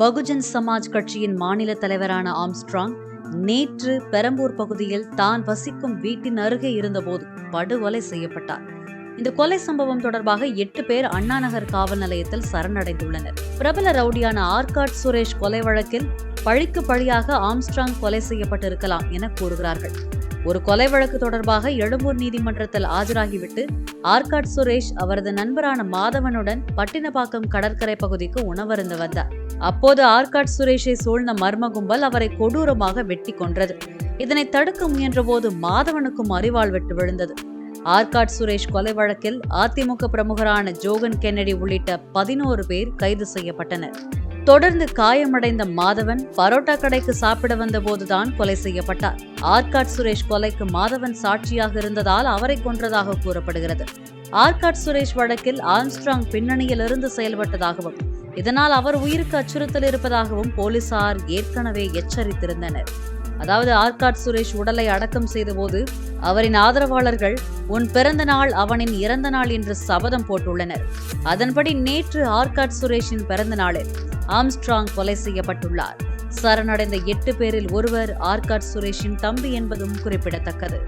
பகுஜன் சமாஜ் கட்சியின் மாநில தலைவரான ஆம்ஸ்ட்ராங் நேற்று பெரம்பூர் பகுதியில் தான் வசிக்கும் வீட்டின் அருகே இருந்தபோது படுகொலை செய்யப்பட்டார். இந்த கொலை சம்பவம் தொடர்பாக எட்டு பேர் அண்ணா நகர் காவல் நிலையத்தில் சரணடைந்துள்ளனர். பிரபல ரவுடியான ஆர்காட் சுரேஷ் கொலை வழக்கில் பழிக்கு பழியாக ஆம்ஸ்ட்ராங் கொலை செய்யப்பட்டிருக்கலாம் என கூறுகிறார்கள். ஒரு கொலை வழக்கு தொடர்பாக எழும்பூர் நீதிமன்றத்தில் ஆஜராகிவிட்டு ஆர்காட் சுரேஷ் அவரது நண்பரான மாதவனுடன் பட்டினப்பாக்கம் கடற்கரை பகுதிக்கு உணவருந்து வந்தார். அப்போது ஆர்காட் சுரேஷை சூழ்ந்த மர்ம கும்பல் அவரை கொடூரமாக வெட்டி கொன்றது இதனை தடுக்க முயன்றபோது மாதவனுக்கும் அறிவாள் வெட்டு விழுந்தது. ஆர்காட் சுரேஷ் கொலை வழக்கில் அதிமுக பிரமுகரான ஜோகன் கென்னடி உள்ளிட்ட பதினோரு பேர் கைது செய்யப்பட்டனர். தொடர்ந்து காயமடைந்த மாதவன் பரோட்டா கடைக்கு சாப்பிட வந்தபோதுதான் கொலை செய்யப்பட்டார். ஆர்காட் சுரேஷ் கொலைக்கு மாதவன் சாட்சியாக இருந்ததால் அவரை கொன்றதாக கூறப்படுகிறது. ஆர்காட் சுரேஷ் வழக்கில் ஆம்ஸ்ட்ராங் பின்னணியிலிருந்து செயல்பட்டதாகவும் இதனால் அவர் உயிருக்கு அச்சுறுத்தல் இருப்பதாகவும் போலீசார் ஏற்கனவே எச்சரித்திருந்தனர். அதாவது ஆர்காட் சுரேஷ் உடலை அடக்கம் செய்தபோது அவரின் ஆதரவாளர்கள் உன் பிறந்த நாள் அவனின் இறந்த நாள் என்று சபதம் போட்டுள்ளனர். அதன்படி நேற்று ஆர்காட் சுரேஷின் பிறந்த நாளில் ஆம்ஸ்ட்ராங் கொலை செய்யப்பட்டுள்ளார். சரணடைந்த எட்டு பேரில் ஒருவர் ஆர்காட் சுரேஷின் தம்பி என்பதும் குறிப்பிடத்தக்கது.